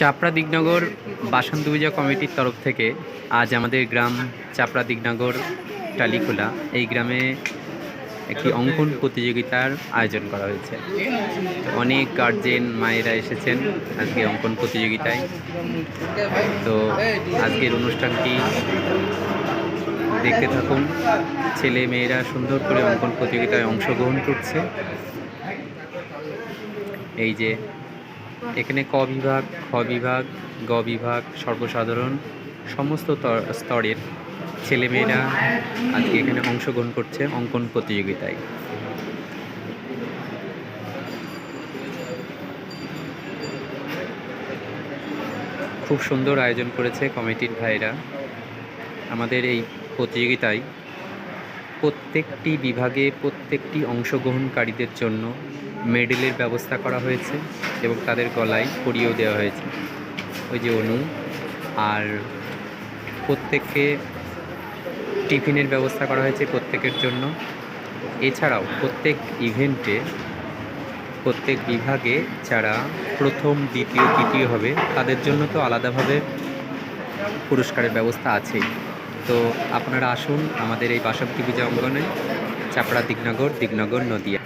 চাপড়া দিগনগর বাসন্ত পূজা কমিটির তরফ থেকে আজ আমাদের গ্রাম চাপড়া দিগনগর টালিখোলা এই গ্রামে একটি অঙ্কন প্রতিযোগিতার আয়োজন করা হয়েছে। অনেক গার্জেন মায়েরা এসেছেন আজকে অঙ্কন প্রতিযোগিতায়। তো আজকের অনুষ্ঠানটি দেখতে থাকুন, ছেলে মেয়েরা সুন্দর করে অঙ্কন প্রতিযোগিতায় অংশগ্রহণ করছে। এই যে এখানে ক বিভাগ, খ বিভাগ, গ বিভাগ, সর্বসাধারণ, সমস্ত স্তরের ছেলেমেয়েরা আজকে এখানে অংশগ্রহণ করছে অঙ্কন প্রতিযোগিতায়। খুব সুন্দর আয়োজন করেছে কমিটির ভাইরা। আমাদের এই প্রতিযোগিতায় প্রত্যেকটি বিভাগে প্রত্যেকটি অংশগ্রহণকারীদের জন্য মেডেলের ব্যবস্থা করা হয়েছে এবং তাদের গলায় পরিয়েও দেওয়া হয়েছে। ওই যে অনু আর প্রত্যেককে টিফিনের ব্যবস্থা করা হয়েছে প্রত্যেকের জন্য। এছাড়াও প্রত্যেক ইভেন্টে প্রত্যেক বিভাগে যারা প্রথম, দ্বিতীয়, তৃতীয় হবে, তাদের জন্য তো আলাদাভাবে পুরস্কারের ব্যবস্থা আছেই। তো আপনারা আসুন আমাদের এই বাসন্তী পূজা অঙ্গনে চাপড়া দিগনগর দিগনগর, নদিয়া।